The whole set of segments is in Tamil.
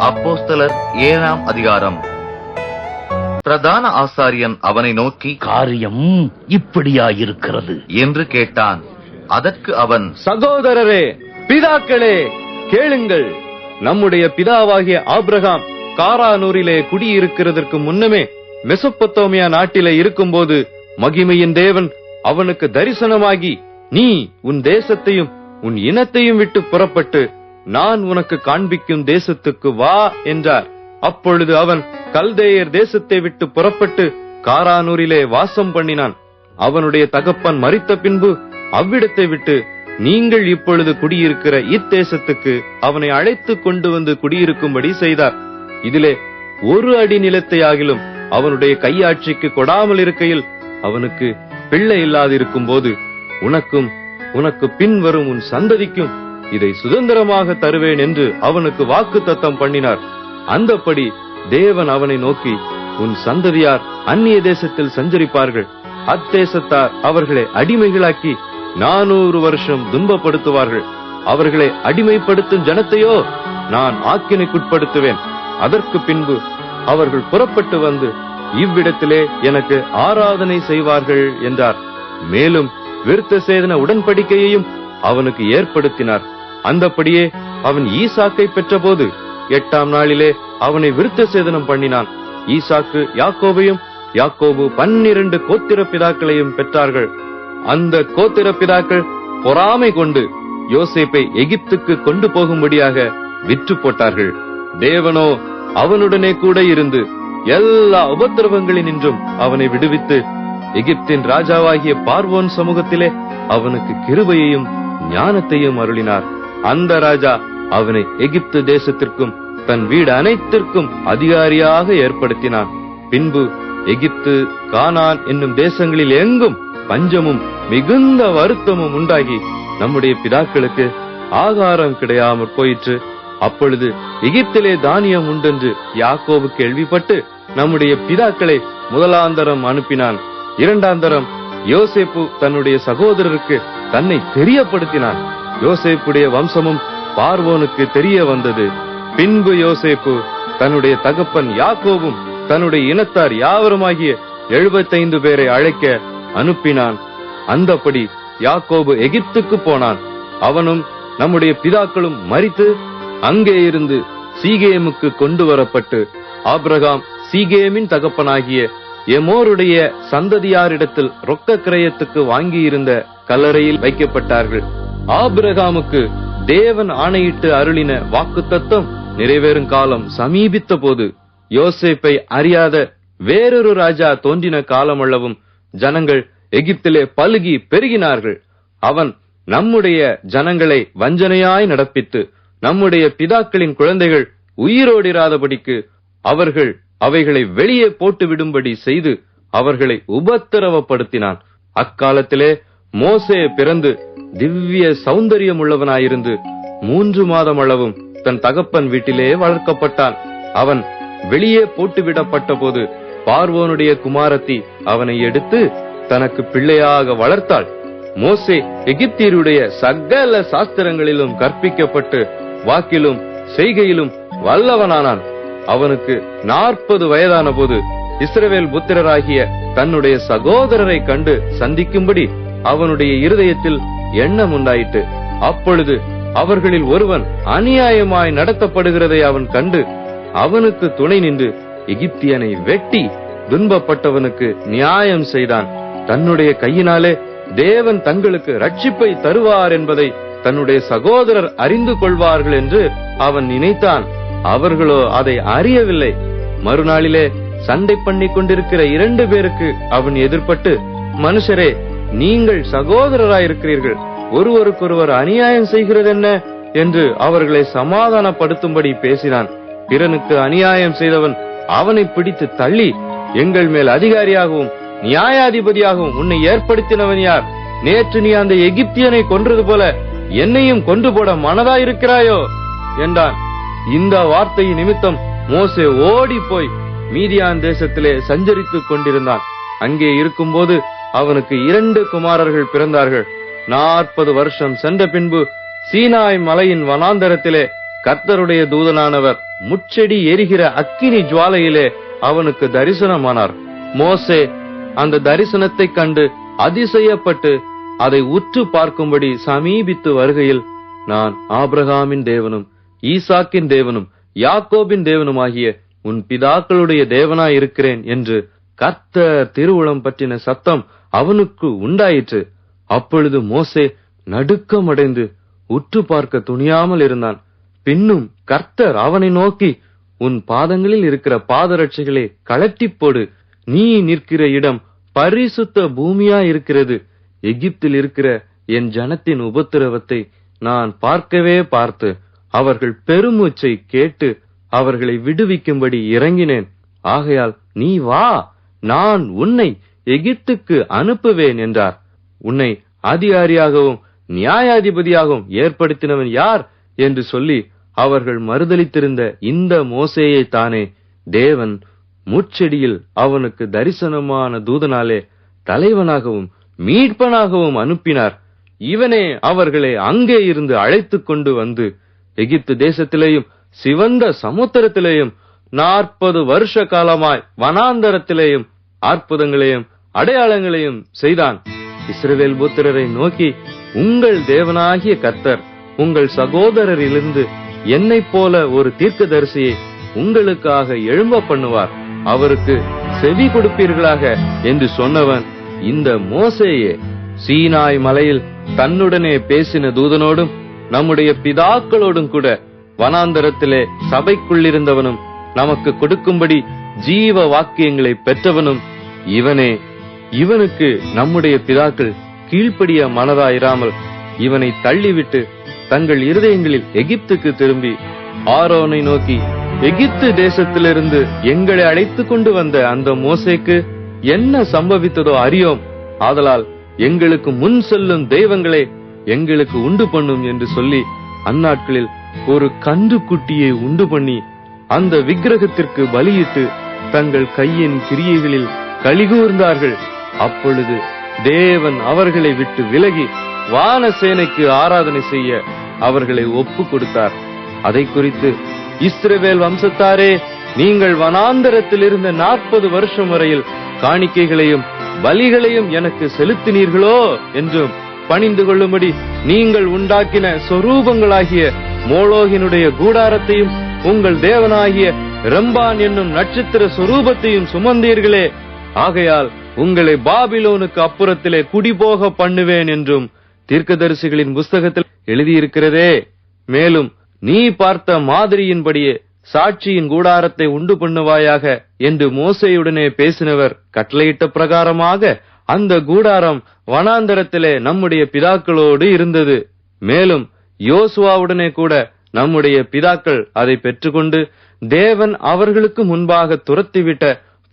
அப்போஸ்தலர் ஏழாம் அதிகாரம். பிரதான ஆசாரியன் அவனை நோக்கி காரியம் இப்படியாயிருக்கிறது. என்று கேட்டான். அதற்கு அவன் சகோதரரே பிதாக்களே கேளுங்கள். நம்முடைய பிதாவாகிய ஆபிரகாம் காரானூரிலே குடியிருக்கிறதற்கு முன்னமே மெசொப்பத்தோமியா நாட்டிலே இருக்கும்போது மகிமையின் தேவன் அவனுக்கு தரிசனமாகி நீ உன் தேசத்தையும் உன் இனத்தையும் விட்டு புறப்பட்டு நான் உனக்கு காண்பிக்கும் தேசத்துக்கு வா என்றார். அப்பொழுது அவன் கல்தேயர் தேசத்தை விட்டு புறப்பட்டு காரானூரிலே வாசம் பண்ணினான். அவனுடைய தகப்பன் மறித்த பின்பு அவ்விடத்தை விட்டு நீங்கள் இப்பொழுது குடியிருக்கிற இத்தேசத்துக்கு அவனை அழைத்து கொண்டு வந்து குடியிருக்கும்படி செய்தார். இதிலே ஒரு அடி நிலத்தை ஆகிலும் அவனுடைய கையாட்சிக்கு கொடாமல் இருக்கையில் அவனுக்கு பிள்ளை இல்லாதிருக்கும் போது உனக்கும் உனக்கு பின் வரும் உன் சந்ததிக்கும் இதை சுதந்திரமாக தருவேன் என்று அவனுக்கு வாக்கு தத்தம் பண்ணினார். அந்தப்படி தேவன் அவனை நோக்கி உன் சந்ததியார் அந்நிய தேசத்தில் சஞ்சரிப்பார்கள். அத்தேசத்தார் அவர்களை அடிமைகளாக்கி நானூறு வருஷம் துன்பப்படுத்துவார்கள். அவர்களை அடிமைப்படுத்தும் ஜனத்தையோ நான் ஆக்கினைக்குட்படுத்துவேன். அதற்கு பின்பு அவர்கள் புறப்பட்டு வந்து இவ்விடத்திலே எனக்கு ஆராதனை செய்வார்கள் என்றார். மேலும் விருத்த சேதன உடன்படிக்கையையும் அவனுக்கு ஏற்படுத்தினார். அந்தப்படியே அவன் ஈசாக்கை பெற்றபோது எட்டாம் நாளிலே அவனை விருத்த சேதனம் பண்ணினான். ஈசாக்கு யாக்கோபையும் யாக்கோபு பன்னிரண்டு கோத்திர பிதாக்களையும் பெற்றார்கள். அந்த கோத்திர பிதாக்கள் பொறாமை கொண்டு யோசேப்பை எகிப்துக்கு கொண்டு போகும்படியாக விற்று போட்டார்கள். தேவனோ அவனுடனே கூட இருந்து எல்லா உபத்திரவங்களினின்றும் அவனை விடுவித்து எகிப்தின் ராஜாவாகிய பார்வோன் சமூகத்திலே அவனுக்கு கிருபையையும் ஞானத்தையும் அருளினார். அந்த ராஜா அவனை எகிப்து தேசத்திற்கும் தன் வீடு அனைத்திற்கும் அதிகாரியாக ஏற்படுத்தினான். பின்பு எகிப்து கானான் என்னும் தேசங்களில் எங்கும் பஞ்சமும் மிகுந்த வருத்தமும் உண்டாகி நம்முடைய பிதாக்களுக்கு ஆகாரம் கிடையாமற் போயிற்று. அப்பொழுது எகிப்திலே தானியம் உண்டென்று யாக்கோவு கேள்விப்பட்டு நம்முடைய பிதாக்களை முதலாந்தரம் அனுப்பினான். இரண்டாந்தரம் யோசேப்பு தன்னுடைய சகோதரருக்கு தன்னை தெரியப்படுத்தினான். யோசேப்புடைய வம்சமும் பார்வோனுக்கு தெரிய வந்தது. பின்பு யோசேப்பு தன்னுடைய தகப்பன் யாக்கோவும் தன்னுடைய இனத்தார் யாவருமாகிய எழுபத்தைந்து பேரை அழைக்க அனுப்பினான். அந்தப்படி யாக்கோபு எகிப்துக்கு போனான். அவனும் நம்முடைய பிதாக்களும் மறித்து அங்கே இருந்து சீகேமுக்கு கொண்டு வரப்பட்டு ஆப்ரகாம் சீகேமின் தகப்பனாகிய எமோருடைய சந்ததியாரிடத்தில் ரொக்க கிரயத்துக்கு வாங்கியிருந்த கல்லறையில் வைக்கப்பட்டார்கள். ஆபிரகாமுக்கு தேவன் ஆணையிட்டு அருளின வாக்குத்தத்தம் நிறைவேறும் காலம் சமீபித்த போது யோசேப்பை அறியாத வேறொரு ராஜா தோன்றின காலமளவும் ஜனங்கள் எகிப்திலே பழுகி பெருகினார்கள். அவன் நம்முடைய ஜனங்களை வஞ்சனையாய் நடப்பித்து நம்முடைய பிதாக்களின் குழந்தைகள் உயிரோடிராதபடிக்கு அவர்கள் அவைகளை வெளியே போட்டு விடும்படி செய்து அவர்களை உபத்திரவப்படுத்தினான். அக்காலத்திலே மோசே பிறந்து திவ்ய சௌந்தரியம் உள்ளவனாயிருந்து மூன்று மாதம் அளவும் தன் தகப்பன் வீட்டிலே வளர்க்கப்பட்டான். அவன் வெளியே போட்டுவிடப்பட்ட போது பார்வோனுடைய குமாரத்தி அவனை எடுத்து தனக்கு பிள்ளையாக வளர்த்தாள். மோசே எகிப்தியருடைய சகல சாஸ்திரங்களிலும் கற்பிக்கப்பட்டு வாக்கிலும் செய்கையிலும் வல்லவனானான். அவனுக்கு நாற்பது வயதான போது இஸ்ரவேல் புத்திரராகிய தன்னுடைய சகோதரரை கண்டு சந்திக்கும்படி அவனுடைய இருதயத்தில் எண்ணம் உண்டாயிற்று. அப்பொழுது அவர்களில் ஒருவன் அநியாயமாய் நடத்தப்படுகிறதை அவன் கண்டு அவனுக்கு துணை நின்று எகிப்தியனை வெட்டி துன்பப்பட்டவனுக்கு நியாயம் செய்தான். தன்னுடைய கையினாலே தேவன் தங்களுக்கு ரட்சிப்பை தருவார் என்பதை தன்னுடைய சகோதரர் அறிந்து கொள்வார்கள் என்று அவன் நினைத்தான். அவர்களோ அதை அறியவில்லை. மறுநாளிலே சண்டை பண்ணி கொண்டிருக்கிற இரண்டு பேருக்கு அவன் எதிர்பட்டு மனுஷரே நீங்கள் சகோதரராயிருக்கிறீர்கள். ஒருவருக்கொருவர் அநியாயம் செய்கிறது என்ன என்று அவர்களை சமாதானப்படுத்தும்படி பேசினான். பிறனுக்கு அநியாயம் செய்தவன் அவனை பிடித்து தள்ளி எங்கள் மேல் அதிகாரியாகவும் நியாயாதிபதியாகவும் உன்னை ஏற்படுத்தினவன் யார்? நேற்று நீ அந்த எகிப்தியனை கொன்றது போல என்னையும் கொண்டு போட மனதாயிருக்கிறாயோ? என்றான். இந்த வார்த்தையின் நிமித்தம் மோசே ஓடி போய் மீதியான் தேசத்திலே சஞ்சரித்துக் கொண்டிருந்தான். அங்கே இருக்கும்போது அவனுக்கு இரண்டு குமாரர்கள் பிறந்தார்கள். நாற்பது வருஷம் சென்ற பின்பு சீனாய் மலையின் வனாந்தரத்திலே கர்த்தருடைய தூதனானவர் முச்செடி எரிகிற அக்கினி ஜுவாலையிலே அவனுக்கு தரிசனமானார். மோசே அந்த தரிசனத்தை கண்டு அதிசயப்பட்டு அதை உற்று பார்க்கும்படி சமீபித்து வருகையில் நான் ஆபிரகாமின் தேவனும் ஈசாக்கின் தேவனும் யாக்கோபின் தேவனுமாகிய உன் பிதாக்களுடைய தேவனாய் இருக்கிறேன் என்று கர்த்தர் திருவுளம் பற்றின சத்தம் அவனுக்கு உண்டாயிற்று. அப்பொழுது மோசே நடுக்கமடைந்து உற்று பார்க்க துணியாமல் இருந்தான். பின்னும் கர்த்தர் அவனை நோக்கி உன் பாதங்களில் இருக்கிற பாதரட்சைகளை கழட்டிப் போடு. நீ நிற்கிற இடம் பரிசுத்த பூமியா இருக்கிறது எகிப்தில் இருக்கிற என் ஜனத்தின் உபத்திரவத்தை நான் பார்க்கவே பார்த்து அவர்கள் பெருமூச்சை கேட்டு அவர்களை விடுவிக்கும்படி இறங்கினேன். ஆகையால் நீ வா நான் உன்னை எகிப்துக்கு அனுப்புவேன் என்றார். உன்னை அதிகாரியாகவும் நியாயாதிபதியாகவும் ஏற்படுத்தினவன் யார் என்று சொல்லி அவர்கள் மறுதலித்திருந்த இந்த மோசேயை தானே தேவன் முச்செடியில் அவனுக்கு தரிசனமான தூதனாலே தலைவனாகவும் மீட்பனாகவும் அனுப்பினார். இவனே அவர்களை அங்கே இருந்து அழைத்துக் கொண்டு வந்து எகிப்து தேசத்திலேயும் சிவந்த சமுத்திரத்திலேயும் நாற்பது வருஷ காலமாய் வனாந்தரத்திலேயும் அற்புதங்களையும் அடையாளங்களையும் செய்தான். இஸ்ரவேல் புத்திரரை நோக்கி உங்கள் தேவனாகிய கர்த்தர் உங்கள் சகோதரரிலிருந்து என்னைப் போல ஒரு தீர்க்கதரிசியை உங்களுக்காக எழும்ப பண்ணுவார். அவருக்கு செவி கொடுப்பீர்களாக என்று சொன்னவன் இந்த மோசேயே சீனாய் மலையில் தன்னுடனே பேசின தூதனோடும் நம்முடைய பிதாக்களோடும் கூட வனாந்தரத்திலே சபைக்குள்ளிருந்தவனும் நமக்கு கொடுக்கும்படி ஜீவ வாக்கியங்களை பெற்றவனும் இவனே இவனுக்கு நம்முடைய பிதாக்கள் கீழ்ப்படிய மனதாயிராமல் இவனை தள்ளிவிட்டு தங்கள் இருதயங்களில் எகிப்துக்கு திரும்பி ஆரோனை நோக்கி எகிப்து தேசத்திலிருந்து எங்களை அழைத்து கொண்டு வந்த அந்த மோசைக்கு என்ன சம்பவித்ததோ அறியோம். ஆதலால் எங்களுக்கு முன் செல்லும் தெய்வங்களே எங்களுக்கு உண்டு பண்ணும் என்று சொல்லி அந்நாட்களில் ஒரு கன்றுக்குட்டியை உண்டு பண்ணி அந்த விக்கிரகத்திற்கு பலியிட்டு தங்கள் கையின் கிரியைகளில் கலிகூர்ந்தார்கள் அப்பொழுது தேவன் அவர்களை விட்டு விலகி வானசேனைக்கு ஆராதனை செய்ய அவர்களை ஒப்பு கொடுத்தார். அதை குறித்து இஸ்ரவேல் வம்சத்தாரே நீங்கள் வனாந்தரத்தில் இருந்த நாற்பது வருஷம் வரையில் காணிக்கைகளையும் பலிகளையும் எனக்கு செலுத்தினீர்களோ என்றும் பணிந்து கொள்ளும்படி நீங்கள் உண்டாக்கின சொரூபங்களாகிய மோலோகினுடைய கூடாரத்தையும் உங்கள் தேவனாகிய ரம்பான் என்னும் நட்சத்திர சொரூபத்தையும் சுமந்தீர்களே. ஆகையால் உங்களை பாபிலோனுக்கு அப்புறத்திலே குடிபோக பண்ணுவேன் என்றும் தீர்க்கதரிசிகளின் புஸ்தகத்தில் எழுதியிருக்கிறதே. மேலும் நீ பார்த்த மாதிரியின்படியே சாட்சியின் கூடாரத்தை உண்டு பண்ணுவாயாக என்று மோசையுடனே பேசினவர் கட்டளையிட்ட பிரகாரமாக அந்த கூடாரம் வனாந்தரத்திலே நம்முடைய பிதாக்களோடு இருந்தது. மேலும் யோசுவாவுடனே கூட நம்முடைய பிதாக்கள் அதை பெற்றுக்கொண்டு தேவன் அவர்களுக்கு முன்பாக துரத்திவிட்ட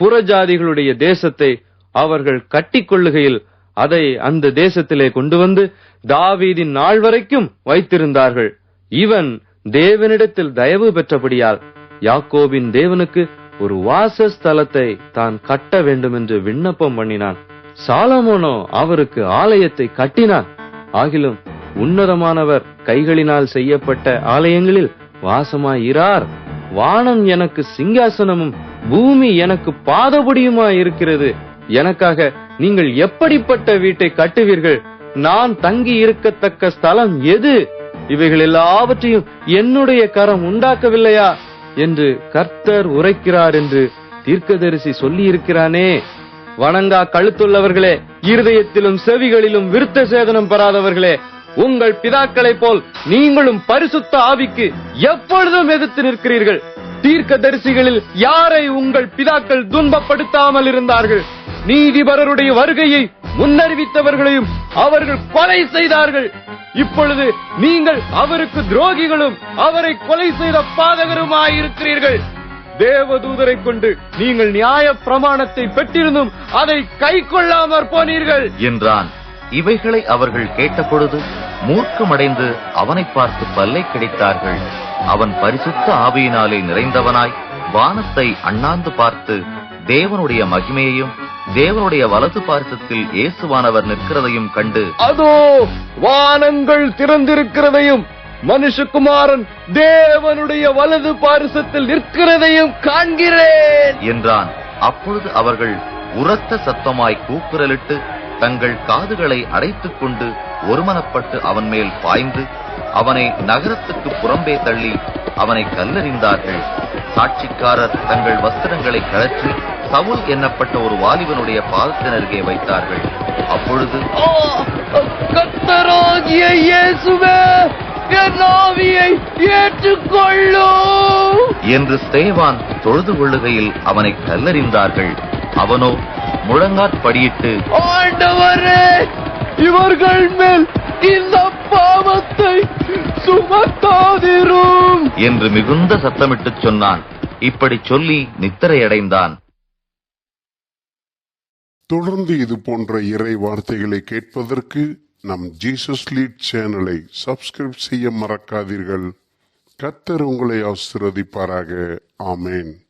புறஜாதிகளுடைய தேசத்தை அவர்கள் கட்டிக்கொள்ளுகையில் அதை அந்த தேசத்திலே கொண்டு வந்து தாவீதின் நாள் வரைக்கும் வைத்திருந்தார்கள். இவன் தேவனிடத்தில் தயவு பெற்றபடியால் யாக்கோபின் தேவனுக்கு ஒரு வாசஸ்தலத்தை தான் கட்ட வேண்டும் என்று விண்ணப்பம் பண்ணினான். சாலமோனோ அவருக்கு ஆலயத்தை கட்டினான். ஆகிலும் உன்னதமானவர் கைகளினால் செய்யப்பட்ட ஆலயங்களில் வாசமாயிரார். வானம் எனக்கு சிங்காசனமும் பூமி எனக்கு பாதபடியுமாய் இருக்கிறது எனக்காக நீங்கள் எப்படிப்பட்ட வீட்டை கட்டுவீர்கள்? நான் தங்கி இருக்கத்தக்க ஸ்தலம் எது? இவைகள் எல்லாவற்றையும் என்னுடைய கரம் உண்டாக்கவில்லையா? என்று கர்த்தர் உரைக்கிறார் என்று தீர்க்கதரிசி சொல்லி இருக்கிறானே வணங்கா கழுத்துள்ளவர்களே இருதயத்திலும் செவிகளிலும் விருத்த சேதனம் பெறாதவர்களே உங்கள் பிதாக்களைப் போல் நீங்களும் பரிசுத்த ஆவிக்கு எப்பொழுதும் எதிர்த்து நிற்கிறீர்கள்? தீர்க்க தரிசிகளில் யாரை உங்கள் பிதாக்கள் துன்பப்படுத்தாமல் இருந்தார்கள்? நீதிபரருடைய வருகையை முன்னறிவித்தவர்களையும் அவர்கள் கொலை செய்தார்கள். இப்பொழுது நீங்கள் அவருக்கு துரோகிகளும் அவரை கொலை செய்த பாதகருமாயிருக்கிறீர்கள். தேவதூதரை கொண்டு நீங்கள் நியாய பிரமாணத்தை பெற்றிருந்தும் அதை கை கொள்ளாமற் போனீர்கள். என்றான். இவைகளை அவர்கள் கேட்டபொழுது மூர்க்கமடைந்து அவனை பார்த்து பல்லை கிடைத்தார்கள். அவன் பரிசுத்த ஆவியினாலே நிறைந்தவனாய் வானத்தை அண்ணாந்து பார்த்து தேவனுடைய மகிமையையும் தேவனுடைய வலது பார்சத்தில் இயேசுவானவர் நிற்கிறதையும் கண்டு அதோ வானங்கள் திறந்திருக்கிறதையும் மனுஷகுமாரன் தேவனுடைய வலது பாரிசத்தில் நிற்கிறதையும் காண்கிறேன். என்றான். அப்பொழுது அவர்கள் உரத்த சத்தமாய் கூக்குரலிட்டு தங்கள் காதுகளை அடைத்துக் கொண்டு ஒருமனப்பட்டு அவன் மேல் பாய்ந்து அவனை நகரத்துக்கு புறம்பே தள்ளி அவனை கல்லறிந்தார்கள். சாட்சிக்காரர் தங்கள் வஸ்திரங்களை கழற்றி சவுல் என்னப்பட்ட ஒரு வாலிபனுடைய பாதத்தினருகே வைத்தார்கள். அப்பொழுது ஆ, கர்த்தராகிய இயேசுவே என் ஆவியை ஏற்றுக்கொள்ளும் என்று ஸ்தேவான் தொழுது கொள்ளுகையில் அவனை கல்லறிந்தார்கள். அவனோ முழங்காற்படியிட்டு ஆண்டவரே இவர்கள் மேல் இந்த பாவத்தை சுமத்தாதிரும். என்று மிகுந்த சத்தமிட்டுச் சொன்னான். இப்படிச் சொல்லி நித்திரையடைந்தான். தொடர்ந்து இது போன்ற இறை வார்த்தைகளை கேட்பதற்கு நம் ஜீசஸ் லீட் சேனலை சப்ஸ்கிரைப் செய்ய மறக்காதீர்கள். கத்தர் உங்களை ஆசிர்வதிப்பாராக. ஆமேன்.